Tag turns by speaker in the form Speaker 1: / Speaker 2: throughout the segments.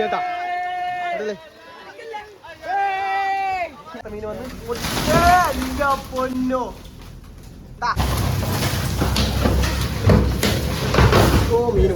Speaker 1: കഴിഞ്ഞു മീൻ വന്ന്. പൊന്നോ ദാ. ഓ മീൻ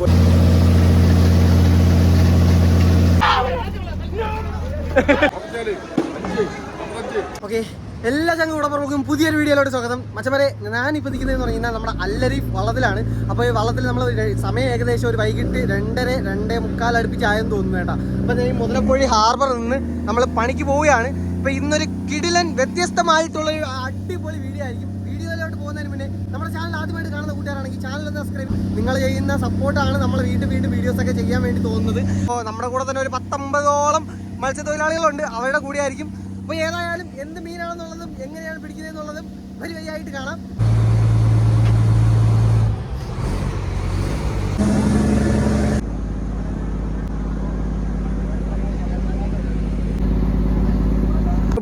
Speaker 1: ഓക്കെ. എല്ലാ ചങ്ങ ഉടപ്പുറക്കും പുതിയൊരു വീഡിയോയിലോട്ട് സ്വാഗതം. മച്ചമരെ ഞാനിപ്പോൾ നിൽക്കുന്നതെന്ന് പറഞ്ഞാൽ നമ്മുടെ അല്ലരി വള്ളത്തിലാണ്. അപ്പോൾ ഈ വള്ളത്തിൽ നമ്മൾ സമയം ഏകദേശം ഒരു വൈകിട്ട് രണ്ടര രണ്ടേ മുക്കാൽ അടുപ്പിച്ചായെന്ന് തോന്നുന്നു കേട്ടോ. അപ്പോൾ ഞാൻ ഈ മുതലപ്പുഴി ഹാർബറിൽ നിന്ന് നമ്മൾ പണിക്ക് പോവുകയാണ്. ഇപ്പോൾ ഇന്നൊരു കിടിലൻ വ്യത്യസ്തമായിട്ടുള്ള ഒരു അടിപൊളി വീഡിയോ ആയിരിക്കും. വീഡിയോയിലോട്ട് പോകുന്നതിന് മുന്നേ നമ്മുടെ ചാനൽ ആദ്യമായിട്ട് കാണുന്ന കൂട്ടുകാരാണെങ്കിൽ ചാനൽ സബ്സ്ക്രൈബ് നിങ്ങൾ ചെയ്യുന്ന സപ്പോർട്ടാണ് നമ്മൾ വീണ്ടും വീണ്ടും വീഡിയോസൊക്കെ ചെയ്യാൻ വേണ്ടി തോന്നുന്നത്. അപ്പോൾ നമ്മുടെ കൂടെ തന്നെ ഒരു പത്തൊമ്പതോളം മത്സ്യത്തൊഴിലാളികളുണ്ട്. അവരുടെ കൂടെ ആയിരിക്കും അപ്പോൾ ഏതായാലും എന്ത് മീനാണെന്നുള്ളതും എങ്ങനെയാണ് പിടിക്കുന്നതെന്നുള്ളതും വരി വരിയായിട്ട് കാണാം.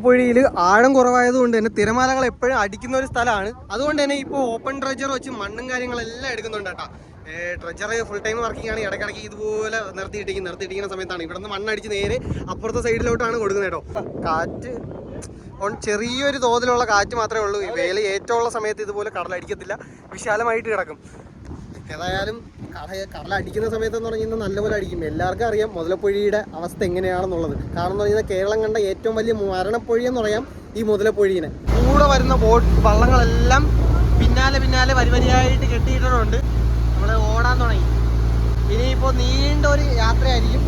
Speaker 1: പുഴയിൽ ആഴം കുറവായതുകൊണ്ട് തന്നെ തിരമാലകൾ എപ്പോഴും അടിക്കുന്ന ഒരു സ്ഥലമാണ്. അതുകൊണ്ട് തന്നെ ഇപ്പോൾ ഓപ്പൺ ഡ്രജർ വെച്ച് മണ്ണും കാര്യങ്ങളെല്ലാം എടുക്കുന്നുണ്ട് കേട്ടോ. ട്രെജർ ഫുൾ ടൈം വർക്കിംഗ് ആണ്. ഇടയ്ക്കിടയ്ക്ക് ഇതുപോലെ നിർത്തിയിട്ടിരിക്കും നിർത്തിയിട്ടിരിക്കുന്ന സമയത്താണ്. ഇവിടെ നിന്ന് മണ്ണടിച്ച് നേരെ അപ്പുറത്തെ സൈഡിലോട്ടാണ് കൊടുക്കുന്നത് കേട്ടോ. കാറ്റ് ചെറിയൊരു തോതിലുള്ള കാറ്റ് മാത്രമേ ഉള്ളൂ. ഈ വേല ഏറ്റവും സമയത്ത് ഇതുപോലെ കടലടിക്കത്തില്ല വിശാലമായിട്ട് കിടക്കും. ഏതായാലും കട കടലടിക്കുന്ന സമയത്തെന്ന് പറഞ്ഞാൽ നല്ലപോലെ അടിക്കും. എല്ലാവർക്കും അറിയാം മുതലപ്പൊഴിയുടെ അവസ്ഥ എങ്ങനെയാണെന്നുള്ളത്. കാരണം എന്ന് പറഞ്ഞാൽ കേരളം കണ്ട ഏറ്റവും വലിയ മരണപ്പൊഴി എന്ന് പറയാം ഈ മുതലപ്പൊഴിനെ. കൂടെ വരുന്ന ബോട്ട് വള്ളങ്ങളെല്ലാം പിന്നാലെ പിന്നാലെ വരി വരിയായിട്ട് കെട്ടിയിട്ടുണ്ട് നമ്മൾ ഓടാൻ തുടങ്ങി. ഇനിയിപ്പോൾ നീണ്ട ഒരു യാത്രയായിരിക്കും.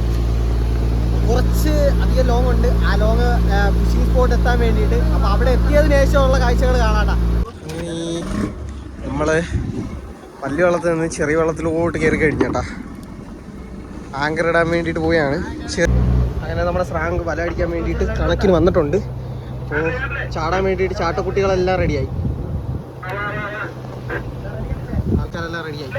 Speaker 1: കുറച്ച് അധികം ലോങ് ഉണ്ട്. ആ ലോങ് ഫിഷിംഗ് സ്പോട്ട് എത്താൻ വേണ്ടിയിട്ട്. അപ്പോൾ അവിടെ എത്തിയതിന് ശേഷമുള്ള കാഴ്ചകൾ കാണാട്ടാ. നമ്മൾ വലിയ വെള്ളത്തിൽ നിന്ന് ചെറിയ വെള്ളത്തിലോട്ട് കയറി കഴിഞ്ഞാട്ടാ. ആങ്കർ ഇടാൻ വേണ്ടിയിട്ട് പോയാണ് അങ്ങനെ നമ്മുടെ സ്രാങ്ക് വല അടിക്കാൻ വേണ്ടിയിട്ട് കണക്കിന് വന്നിട്ടുണ്ട്. അപ്പോൾ ചാടാൻ വേണ്ടിയിട്ട് ചാട്ടക്കുട്ടികളെല്ലാം റെഡിയായി ആൾക്കാരെല്ലാം റെഡിയായി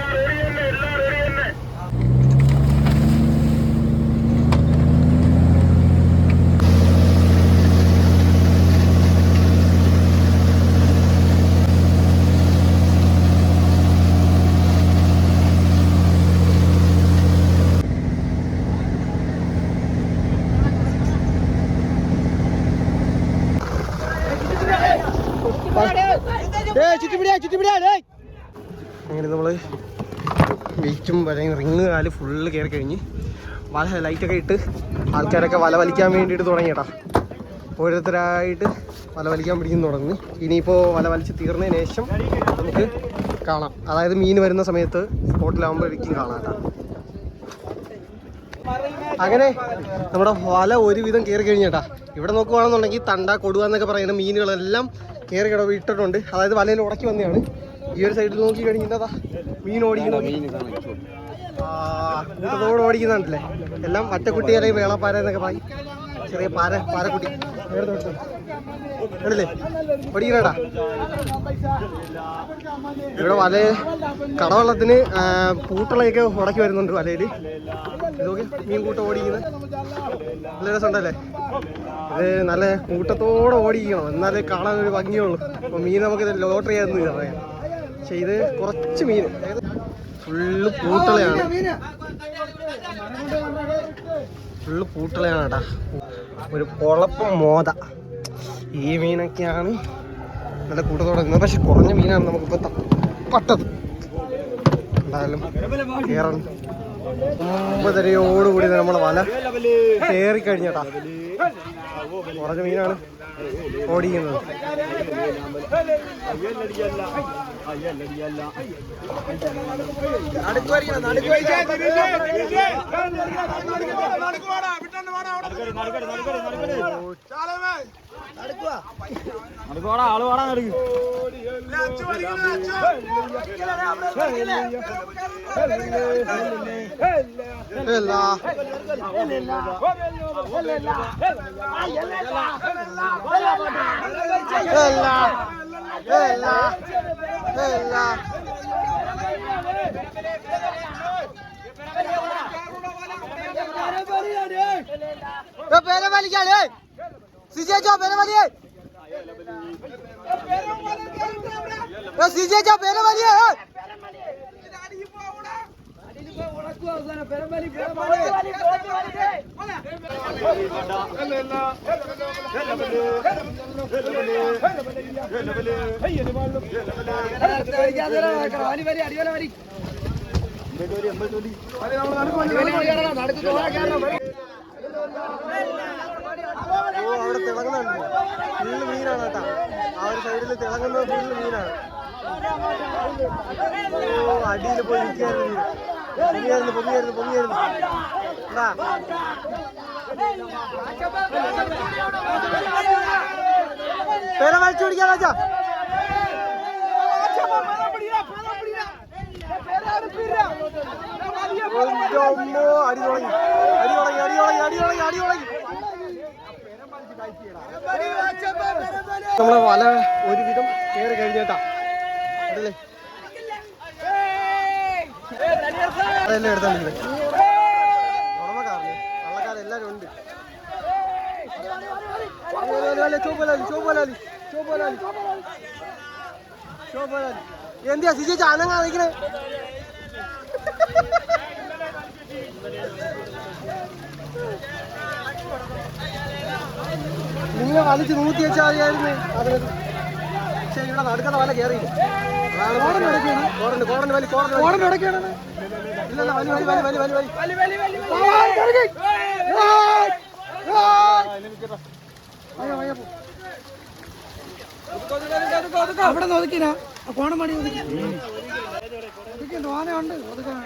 Speaker 1: അങ്ങനെ നമ്മൾ വെയിറ്റും വലയും റിങ് കാൽ ഫുള്ള് കയറി കഴിഞ്ഞ് വല ലൈറ്റൊക്കെ ഇട്ട് ആൾക്കാരൊക്കെ വല വലിക്കാൻ വേണ്ടിയിട്ട് തുടങ്ങിയട്ടാ ഓരോരുത്തരായിട്ട് വല വലിക്കാൻ പിടിക്കുന്നു തുടങ്ങി ഇനിയിപ്പോൾ വല വലിച്ച് തീർന്നതിന് ശേഷം നമുക്ക് കാണാം. അതായത് മീൻ വരുന്ന സമയത്ത് സ്പോട്ടിലാകുമ്പോഴേക്കും കാണാം. അങ്ങനെ നമ്മുടെ വല ഒരുവിധം കയറി കഴിഞ്ഞേട്ടാ ഇവിടെ നോക്കുവാണെന്നുണ്ടെങ്കിൽ തണ്ട കൊടുവ എന്നൊക്കെ പറയുന്ന മീനുകളെല്ലാം കയറി കിടവ് ഇട്ടിട്ടുണ്ട്. അതായത് വലയിൽ ഉടക്കി വന്നതാണ്. ഈ ഒരു സൈഡിൽ നോക്കി കഴിഞ്ഞാൽ മീൻ ഓടിക്കണോ? കൂട്ടത്തോടെ ഓടിക്കുന്നുണ്ടല്ലേ എല്ലാം വറ്റക്കുട്ടികളെ വേളപ്പാര എന്നൊക്കെ പറയും ചെറിയ പാര പാരക്കുട്ടി തൊട്ട്. കണ്ടില്ലേ? ഓടിക്കണേടാ ഇവിടെ വല കടവള്ളത്തിന് പൂട്ടളയൊക്കെ ഉടക്കി വരുന്നുണ്ട് വലയിൽ. ഇതൊക്കെ മീൻ കൂട്ടം ഓടിക്കുന്നത്. നല്ല രസമുണ്ടല്ലേ? ഇത് നല്ല കൂട്ടത്തോടെ ഓടിക്കണം. എന്നാലേ കാണാൻ ഒരു ഭംഗിയുള്ളൂ. അപ്പോൾ മീൻ നമുക്ക് ലോട്ടറി ആയിരുന്നു പറയാം പക്ഷെ ഇത് കുറച്ച് മീൻ. ഫുള്ള് പൂട്ടളയാണ്. ഫുള്ള് പൂട്ടളയാണ് ഒരു പൊളപ്പം മോത. ഈ മീനൊക്കെയാണ് നല്ല കൂട്ടത്തോടെ തുടങ്ങുന്നത് പക്ഷെ കുറഞ്ഞ മീനാണ് നമുക്കിപ്പോൾ പട്ടത്. എന്തായാലും കയറണം ഒമ്പതരയോടുകൂടി നമ്മളെ വല കയറി കഴിഞ്ഞാ കുറഞ്ഞ മീനാണ് ഓടിക്കുന്നത്.
Speaker 2: ആൾ പാടാ നടക്കും
Speaker 1: ഇല്ല. ഇല്ല. ഇല്ല. ഇല്ല. ഏ, പേരെ വലിക്കാളേ സിജേച്ചോ പേരെ വലിയേ ഏ, സിജേച്ചോ പേരെ വലിയേ ഏ. ഓ അവിടെ തിളങ്ങുന്നുണ്ട് ഫുള്ള് മീനാണ് കേട്ടാ ആ ഒരു സൈഡിൽ തിളങ്ങുന്നത് ഫുള്ള് മീനാണ് ഓ അടിയിൽ പോയി നിൽക്കുകയായിരുന്നു മീൻ പൊങ്ങിയായിരുന്നു പൊങ്ങിയായിരുന്നു പൊങ്ങിയായിരുന്നു എന്താ പേര വലിച്ചു പിടിക്കാൻ വെച്ചാ അമ്മോ അടി തുടങ്ങി അടി തുടങ്ങി അടി തുടങ്ങി അടി തുടങ്ങി അടി തുടങ്ങി നമ്മളെ വല ഒരുവിധം കയറി കഴിഞ്ഞേട്ടാ അതല്ലേ അതെല്ലാം എടുത്തോണ്ട് ഉടമക്കാരന് എല്ലാരും ഉണ്ട് എന്തിയാ സിജി ചാനം കാണിക്കണേ നിങ്ങൾ വലിച്ച് നൂറ്റി വെച്ചാൽ മതിയായിരുന്നു. അതിനകത്ത് പക്ഷേ ഇവിടെ നടക്കുന്ന വല കയറിയില്ല. കോടന്റെ ഇടയ്ക്കാണ് ഇല്ലല്ല വലി വലി വലി വലി വലി
Speaker 3: അവിടെ കോണം ഒതുക്കാൻ.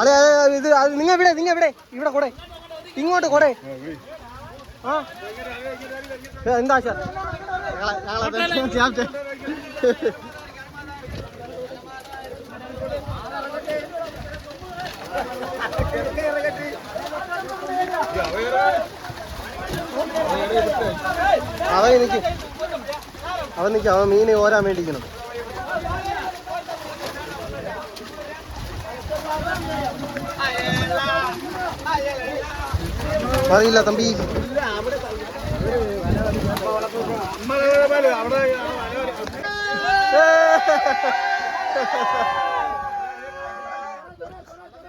Speaker 1: അതെ അതെ ഇത് നിങ്ങ ഇവിടെ നിങ്ങ ഇവിടെ ഇവിടെ കൂടെ. ഇങ്ങോട്ട് കൂടെ. ആ. എന്താ ഞങ്ങളെ ഞങ്ങളെ ക്യാപ്റ്റൻ അവൻ എനിക്ക് അവൻ നിൽക്കും അവൻ മീനെ ഓരാൻ വേണ്ടിയിരിക്കണം അറിയില്ല തമ്പി ഏ,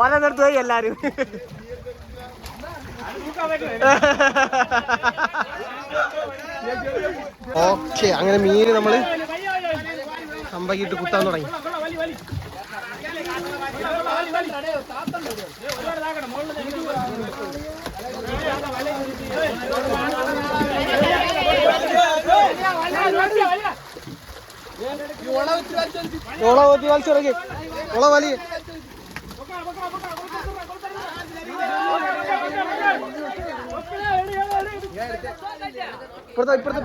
Speaker 1: ഓരോന്നിടത്ത് പോയി എല്ലാരും. ഓക്കെ അങ്ങനെ മീന് നമ്മൾ അമ്പകിട്ട് കുത്താൻ തുടങ്ങി. ഓള ഓത്തി വലിച്ചിറങ്ങി ഇപ്പുറത്തെ ഇപ്പുറത്തെ.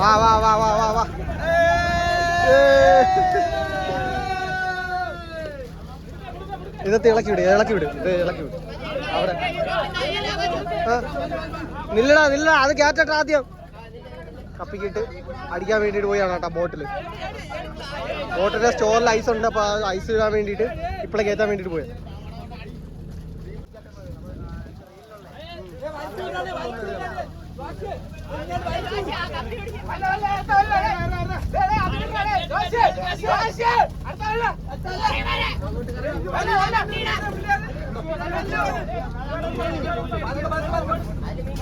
Speaker 1: വാ വാ വാ വാ വാ വാ. ഇളക്കി വിട് ഇളക്കി വിട് ഇളക്കി വിട്. അവിടെ. ആ. നില്ലടാ നില്ലടാ അത് കയറ്റട്ടെ ആദ്യം. കപ്പിക്കിട്ട് അടിക്കാൻ വേണ്ടിയിട്ട് പോയാണ് കേട്ടോ ബോട്ടിൽ. ബോട്ടിലെ സ്റ്റോറിൽ ഐസ് ഉണ്ട് അപ്പോൾ ഐസ് ഇടാൻ വേണ്ടിയിട്ട് ഇപ്പളെ കേറ്റാൻ വേണ്ടിയിട്ട് പോയത് ഏ,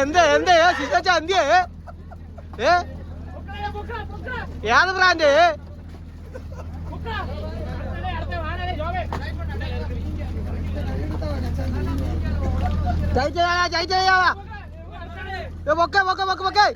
Speaker 1: എന്താ എന്താ? ശിശാച്ച അന്ത്യ ഏ? ഏത് ബ്രാൻഡ്? ജയിച്ചാ ജയിച്ചാ പൊക്കെ പൊക്കെ പൊക്കെ പൊക്കെ.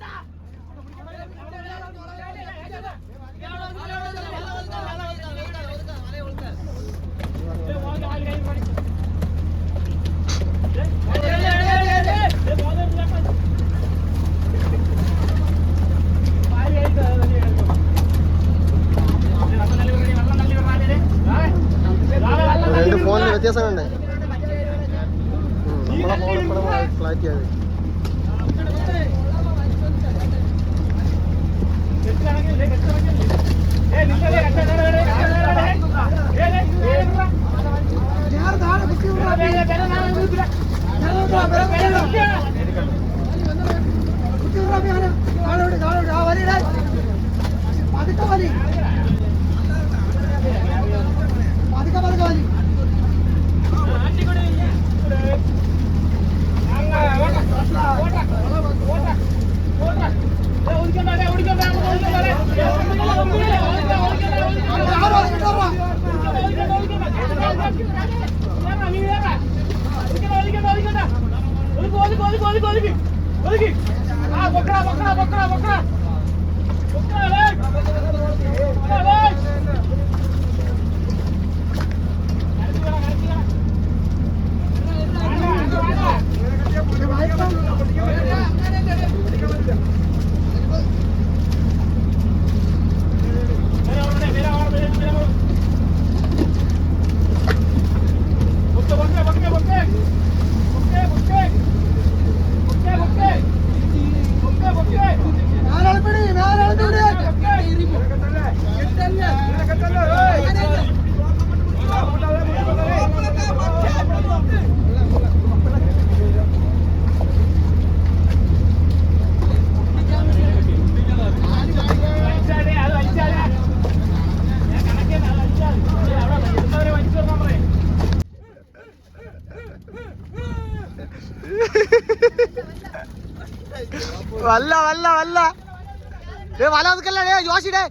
Speaker 1: ഏ വല ഒതുക്കല്ല? ഡേ ജോഷി ഡേ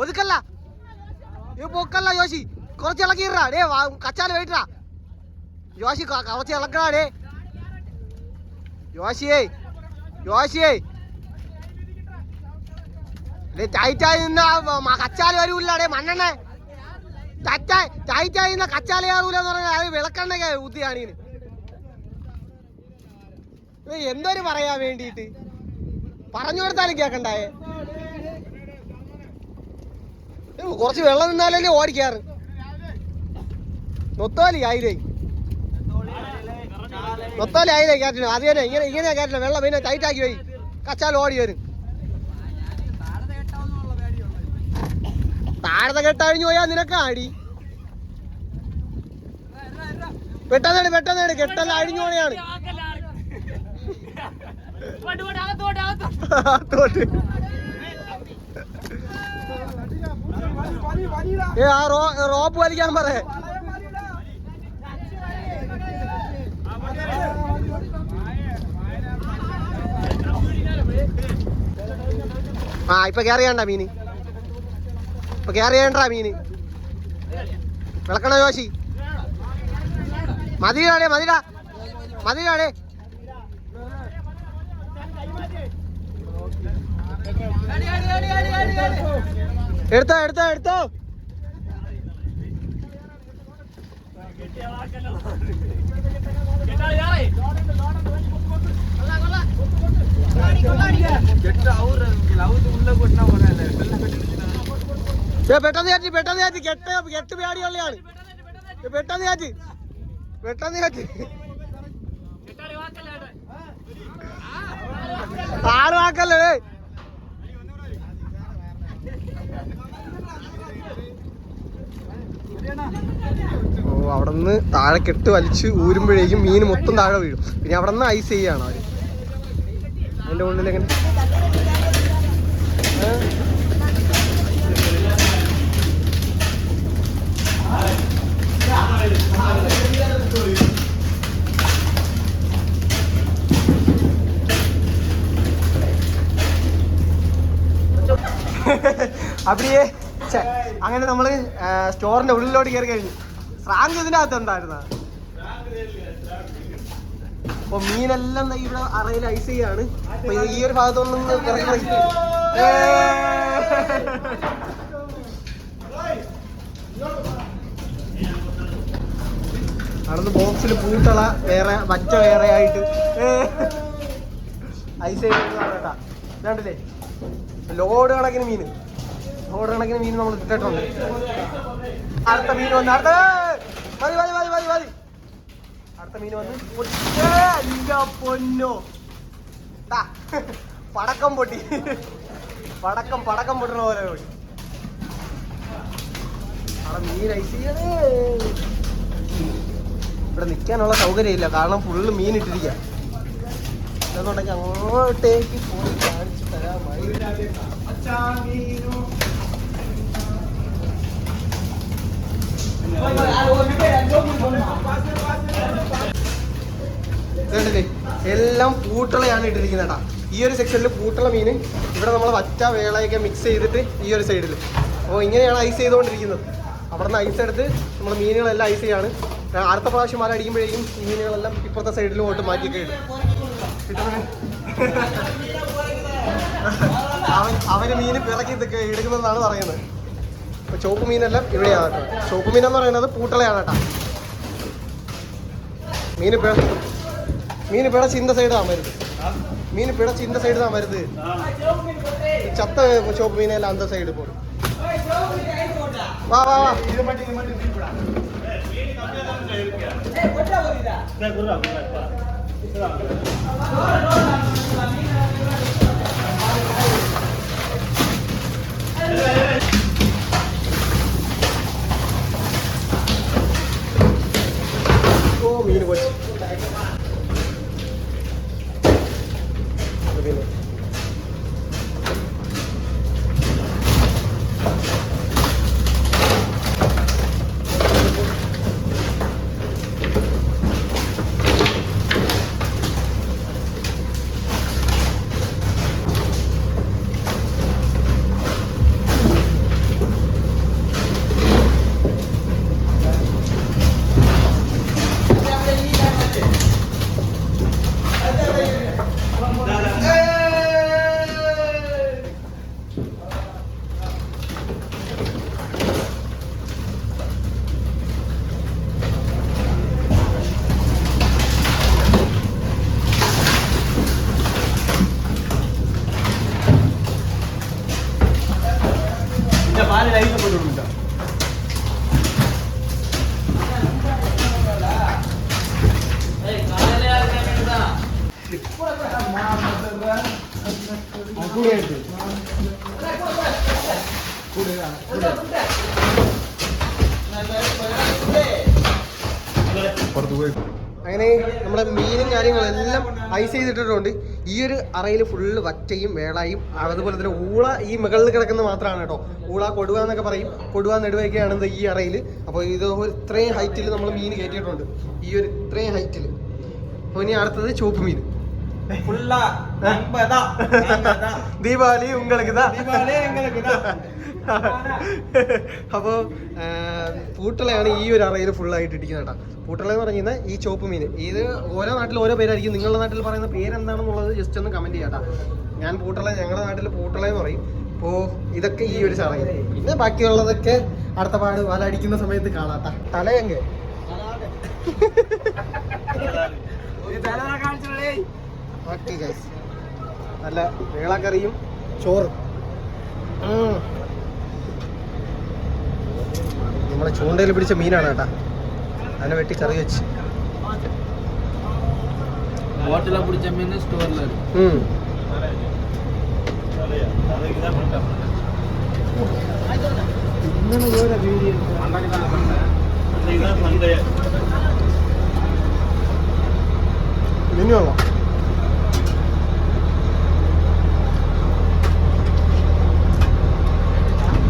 Speaker 1: ഒതുക്കല്ല. ഏ പൊക്കല്ല ജോഷി. കുറച്ച് ഇളക്കിടാ ഡേ കച്ചാൽ വേട്ടാ. ജോഷി കുറച്ച് ഇളക്കടാ ഡേ ജോഷിയേ ജോഷിയേ. ഡേ ടൈറ്റായി നിന്ന കച്ചാൽ വരൂല്ല ഡേ മണ്ണെണ്ണ. ടൈറ്റായി ടൈറ്റായി നിന്ന കച്ചാൽ കയറൂല എന്ന് പറഞ്ഞാൽ അത് വിളക്കെണ്ണ ഉദ്യാണീന് എന്തൊരു പറയാൻ വേണ്ടിയിട്ട്? പറഞ്ഞു കൊടുത്താലും കേക്കണ്ടായേ? കുറച്ച് വെള്ളം നിന്നാലല്ലേ ഓടിക്കാറ്. നൊത്തോലി ആയിരേ നൊത്തോലി ആയിരേ കാറ്റിന് അത് തന്നെ ഇങ്ങനെ ഇങ്ങനെ കാറ്റില്ല വെള്ളം പിന്നെ ടൈറ്റാക്കി പോയി കച്ചാൽ ഓടി വരും. താഴത്തെ കെട്ടഴിഞ്ഞു പോയാ നിനക്ക് ആടി പെട്ടെന്നാണ് പെട്ടെന്നേട് കെട്ടെല്ലാം അഴിഞ്ഞു പോയാണ് തോട്ട് ഏ ആ റോ റോപ്പ് വലിക്കാൻ പറ. ആ ഇപ്പൊ കയറി ചെയ്യണ്ട മീന്. ഇപ്പൊ കയറി ചെയ്യണ്ട മീന്. വിളക്കണ ജോശി മതിയിലാടേ മതിടാ മതിയിലാടേ എടുത്തോ എടുത്തോ എടുത്തോ. പെട്ടെന്ന് ചാറ്റി പെട്ടെന്ന് ചാറ്റി കെട്ട് കെട്ട് പേടിയുള്ളയാണ് ഏ, പെട്ടെന്ന് ചാറ്റി പെട്ടെന്ന് ചാറ്റി ആറ് വാക്കല്ലേ ഓ അവിടെ നിന്ന് താഴെ കെട്ട് വലിച്ച് ഊരുമ്പോഴേക്കും മീൻ മൊത്തം താഴെ വീഴും. പിന്നെ അവിടെ നിന്ന് ഐസ് ചെയ്യാണ് അവർ. അതിന്റെ ഉള്ളിൽ എങ്ങനെ? அப்படியே சரி അങ്ങനെ നമ്മൾ സ്റ്റോറിന്റെ ഉള്ളിലോട്ട് കയറി കഴിഞ്ഞു. റാങ്ക് ഇതിന്റെ അകത്ത് ഉണ്ടായിരുന്ന അപ്പൊ മീനെല്ലാം ഇവിടെ അറയിൽ ഐസ് ചെയ്യാണ്. ഈ ഒരു ഭാഗത്തൊന്നും! അവിടുന്ന് ബോക്സിൽ പൂട്ടള വേറെ വറ്റ വേറെ ആയിട്ട്. ഐസ് കേട്ടാ ഇതാണ്ടല്ലേ ലോഡ് കണക്കിന് മീൻ. കണക്കിന് മീൻ നമ്മൾ ഇട്ടിട്ടുണ്ട്. അടുത്ത മീൻ വന്ന് അടുത്ത മതി മതി മതി മതി മതി അടുത്ത മീൻ വന്ന് എന്റെ പൊന്നോ. പടക്കം പൊട്ടി. പടക്കം പടക്കം പൊട്ടണ പോലെ പൊട്ടി. അവിടെ മീൻ ഐസ് ചെയ്യണേ. ഇവിടെ നിൽക്കാനുള്ള സൗകര്യമില്ല കാരണം ഫുള്ള് മീൻ ഇട്ടിരിക്കുക എന്നുണ്ടെങ്കിൽ അങ്ങോട്ടേക്ക് പോയി കാണിച്ചു തരാമായി എല്ലാം പൂട്ടളയാണ് ഇട്ടിരിക്കുന്നത് ഈ ഒരു സെക്ഷനിൽ പൂട്ടള മീൻ ഇവിടെ നമ്മൾ വറ്റ വേളയൊക്കെ മിക്സ് ചെയ്തിട്ട് ഈ ഒരു സൈഡിൽ അപ്പോൾ ഇങ്ങനെയാണ് ഐസ് ചെയ്തുകൊണ്ടിരിക്കുന്നത്. അവിടെ നിന്ന് ഐസ് എടുത്ത് നമ്മൾ മീനുകളെല്ലാം ഐസ് ചെയ്യാണ്. അടുത്ത പ്രാവശ്യം മല അടിക്കുമ്പോഴേക്കും ഈ മീനുകളെല്ലാം ഇപ്പുറത്തെ സൈഡിലോട്ട് മാറ്റിയൊക്കെ ഇടും. അവൻ അവന് മീൻ പിറക്കി ഇതൊക്കെ എടുക്കുന്നതെന്നാണ് പറയുന്നത്. അപ്പോൾ ചുവപ്പ് മീനെല്ലാം ഇവിടെയാണ്. കേട്ടോ ചുവപ്പ് മീനെന്ന് പറയുന്നത് പൂട്ടളയാണ് കേട്ടോ. മീൻ പിഴ മീൻ പിഴച്ച് ഇന്ന സൈഡ് താമരുത് മീൻ പിഴച്ച് ഇന്ന സൈഡ് താമരുത് ചത്ത ചുവപ്പ് മീനെല്ലാം അന്ത സൈഡ് പോലും. വാ വാ വാ. ഇത്. ഈ ഒരു അറയിൽ ഫുള്ള് വറ്റയും വേളായും അതുപോലെ തന്നെ ഊള ഈ മുകളിൽ കിടക്കുന്ന മാത്രമാണ് കേട്ടോ. ഊള കൊടുവ എന്നൊക്കെ പറയും. കൊടുവ എന്താ ഈ അറയിൽ. അപ്പോൾ ഇത് ഇത്രയും ഹൈറ്റിൽ നമ്മൾ മീൻ കയറ്റിയിട്ടുണ്ട്. ഈ ഒരു ഇത്രയും ഹൈറ്റിൽ അപ്പോൾ ഇനി അടുത്തത് ചുവപ്പ് മീൻ. ദീപാവലി
Speaker 2: ഉങ്ങൾക്ക് ദീപാവലി
Speaker 1: അപ്പോൾ പൂട്ടളയാണ് ഈ ഒരു അറയിൽ ഫുള്ളായിട്ട് ഇരിക്കുന്നത് കേട്ടോ. പൂട്ടള എന്ന് പറഞ്ഞാൽ ഈ ചോപ്പ് മീൻ. ഇത് ഓരോ നാട്ടിലും ഓരോ പേരായിരിക്കും. നിങ്ങളുടെ നാട്ടിൽ പറയുന്ന പേരെന്താണെന്നുള്ളത് ജസ്റ്റ് ഒന്ന് കമന്റ് ചെയ്യാട്ടാ ഞാൻ പൂട്ടള ഞങ്ങളുടെ നാട്ടിൽ പൂട്ടള എന്ന് പറയും. അപ്പോ ഇതൊക്കെ ഈ ഒരു ചടങ്ങ് പിന്നെ ബാക്കിയുള്ളതൊക്കെ അടുത്ത പാട് വല അടിക്കുന്ന സമയത്ത് കാണാട്ടാ തലയങ്ക് നല്ല വേളക്കറിയും ചോറും. അവിടെ ചൂണ്ടയിൽ പിടിച്ച മീനാണ് കേട്ടാ. അതിനെ വെട്ടി കറി വെച്ച്.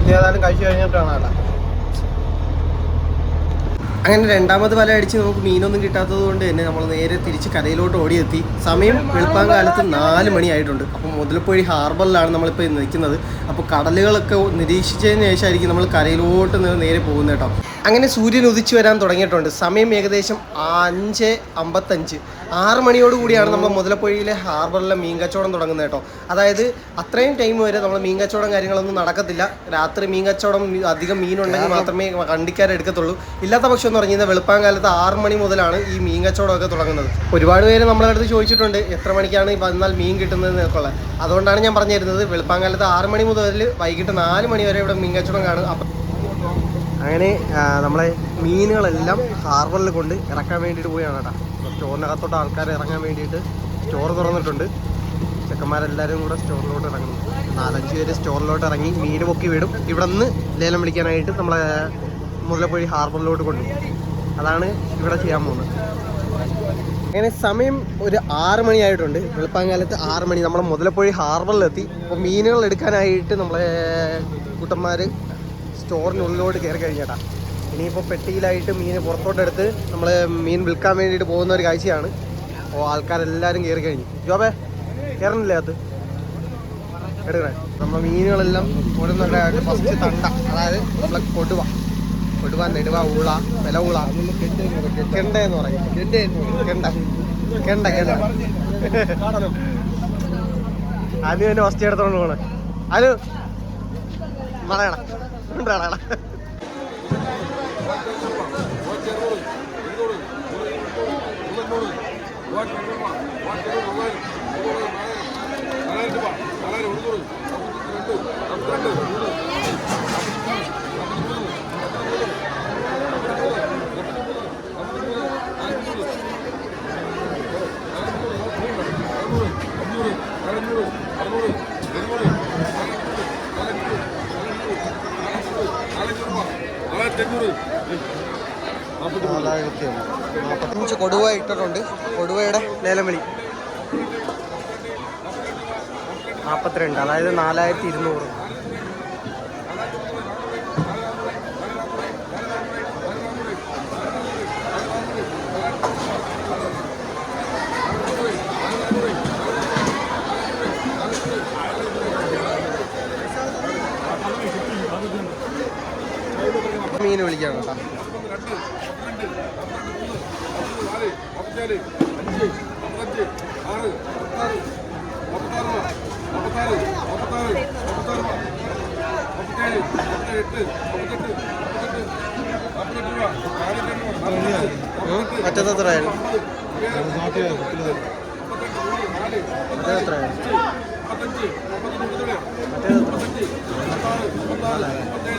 Speaker 1: ഏതായാലും കഴിച്ചു കഴിഞ്ഞിട്ടാണ് അല്ല അങ്ങനെ രണ്ടാമത് വല അടിച്ച് നമുക്ക് മീനൊന്നും കിട്ടാത്തത് കൊണ്ട് തന്നെ നമ്മൾ നേരെ തിരിച്ച് കരയിലോട്ട് ഓടിയെത്തി. സമയം വെളുപ്പാൻ കാലത്ത് നാല് മണിയായിട്ടുണ്ട്. അപ്പം മുതലപ്പൊഴി ഹാർബറിലാണ് നമ്മളിപ്പോൾ നിൽക്കുന്നത്. അപ്പോൾ കടലുകളൊക്കെ നിരീക്ഷിച്ചതിന് ശേഷമായിരിക്കും നമ്മൾ കരയിലോട്ട് നിന്ന് നേരെ പോകുന്നത് കേട്ടോ. അങ്ങനെ സൂര്യൻ ഉദിച്ചു വരാൻ തുടങ്ങിയിട്ടുണ്ട്. സമയം ഏകദേശം അഞ്ച് അമ്പത്തഞ്ച്. ആറ് മണിയോട് കൂടിയാണ് നമ്മൾ മുതലപ്പൊഴിയിലെ ഹാർബറിലെ മീൻ കച്ചവടം തുടങ്ങുന്നത് കേട്ടോ. അതായത് അത്രയും ടൈം വരെ നമ്മൾ മീൻ കച്ചവടം കാര്യങ്ങളൊന്നും നടക്കത്തില്ല. രാത്രി മീൻ കച്ചവടം അധികം മീനുണ്ടെങ്കിൽ മാത്രമേ കണ്ടിക്കാരെടുക്കത്തുള്ളൂ ഇല്ലാത്ത പക്ഷം എന്ന് പറഞ്ഞു കഴിഞ്ഞാൽ വെളുപ്പാൻ കാലത്ത് ആറ് മണി മുതലാണ് ഈ മീൻ കച്ചവടമൊക്കെ തുടങ്ങുന്നത്. ഒരുപാട് പേര് നമ്മളെ അടുത്ത് ചോദിച്ചിട്ടുണ്ട് എത്ര മണിക്കാണ് ഈ വന്നാൽ മീൻ കിട്ടുന്നത് എന്നൊക്കെ അതുകൊണ്ടാണ് ഞാൻ പറഞ്ഞിരുന്നത് വെളുപ്പാൻ കാലത്ത് ആറ് മണി മുതൽ വൈകിട്ട് നാല് മണി വരെ ഇവിടെ മീൻ കച്ചവടം കാണും. അപ്പം അങ്ങനെ നമ്മളെ മീനുകളെല്ലാം ഹാർബറിൽ കൊണ്ട് ഇറക്കാൻ വേണ്ടിയിട്ട് പോയാണ് കേട്ടോ. സ്റ്റോറിനകത്തോട്ട് ആൾക്കാർ ഇറങ്ങാൻ വേണ്ടിയിട്ട് സ്റ്റോർ തുറന്നിട്ടുണ്ട്. ചെക്കന്മാരെല്ലാവരും കൂടെ സ്റ്റോറിലോട്ട് ഇറങ്ങും നാലഞ്ച് പേര് സ്റ്റോറിലോട്ട് ഇറങ്ങി മീൻ പൊക്കി വിടും. ഇവിടെ നിന്ന് ലേലം വിളിക്കാനായിട്ട് നമ്മളെ മുല്ലപ്പൊഴി ഹാർബറിലോട്ട് കൊണ്ടുപോകും. അതാണ് ഇവിടെ ചെയ്യാൻ പോകുന്നത്. അങ്ങനെ സമയം ഒരു ആറ് മണിയായിട്ടുണ്ട്. വെളുപ്പാങ്കാലത്ത് ആറ് മണി. നമ്മൾ മുതലപ്പൊഴി ഹാർബറിലെത്തി. അപ്പോൾ മീനുകൾ എടുക്കാനായിട്ട് നമ്മളെ കൂട്ടന്മാർ സ്റ്റോറിനുള്ളിലോട്ട് കയറി കഴിഞ്ഞേട്ടാ. ഇനിയിപ്പോൾ പെട്ടിയിലായിട്ട് മീൻ പുറത്തോട്ടെടുത്ത് നമ്മൾ മീൻ വിൽക്കാൻ വേണ്ടിയിട്ട് പോകുന്ന ഒരു കാഴ്ചയാണ്. അപ്പോൾ ആൾക്കാരെല്ലാവരും കയറി കഴിഞ്ഞു. ജോബേ കയറണില്ലേ അത്? എടുക്കണേ. നമ്മൾ മീനുകളെല്ലാം ഓടുന്നുണ്ടായിട്ട് ഫസ്റ്റ് തണ്ട. അതായത് നമ്മളെ കൊടുവ. കൊടുവ നെടുവ ഊള വില ഊള. കെണ്ട എന്ന് പറയും. കെണ്ട. കെണ്ട ആദ്യം തന്നെ ഫസ്റ്റ് എടുത്തോണ്ട് പോണ്. അത് മറയണ ഉണ്ടാടാ നാൽപ്പത്തഞ്ച് കൊടുവ ഇട്ടിട്ടുണ്ട്. കൊടുവയുടെ ലേലം വിളി നാൽപ്പത്തിരണ്ട് അതായത് നാലായിരത്തി ഇരുന്നൂറ്.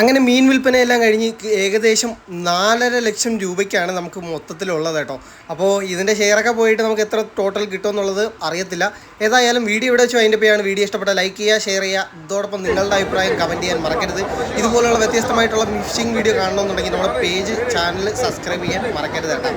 Speaker 1: അങ്ങനെ മീൻ വിൽപ്പനയെല്ലാം കഴിഞ്ഞ് ഏകദേശം നാലര ലക്ഷം രൂപയ്ക്കാണ് നമുക്ക് മൊത്തത്തിലുള്ളത് കേട്ടോ. അപ്പോൾ ഇതിന്റെ ഷെയറൊക്കെ പോയിട്ട് നമുക്ക് എത്ര ടോട്ടൽ കിട്ടുമെന്നുള്ളത് അറിയത്തില്ല. ഏതായാലും വീഡിയോ ഇവിടെ വെച്ച് അതിന്റെ പേയാണ് വീഡിയോ ഇഷ്ടപ്പെട്ട ലൈക്ക് ചെയ്യുക ഷെയർ ചെയ്യുക. ഇതോടൊപ്പം നിങ്ങളുടെ അഭിപ്രായം കമന്റ് ചെയ്യാൻ മറക്കരുത്. ഇതുപോലുള്ള വ്യത്യസ്തമായിട്ടുള്ള ഫിഷിംഗ് വീഡിയോ കാണണമെന്നുണ്ടെങ്കിൽ നമ്മുടെ പേജ് ചാനൽ സബ്സ്ക്രൈബ് ചെയ്യാൻ മറക്കരുത് കേട്ടോ.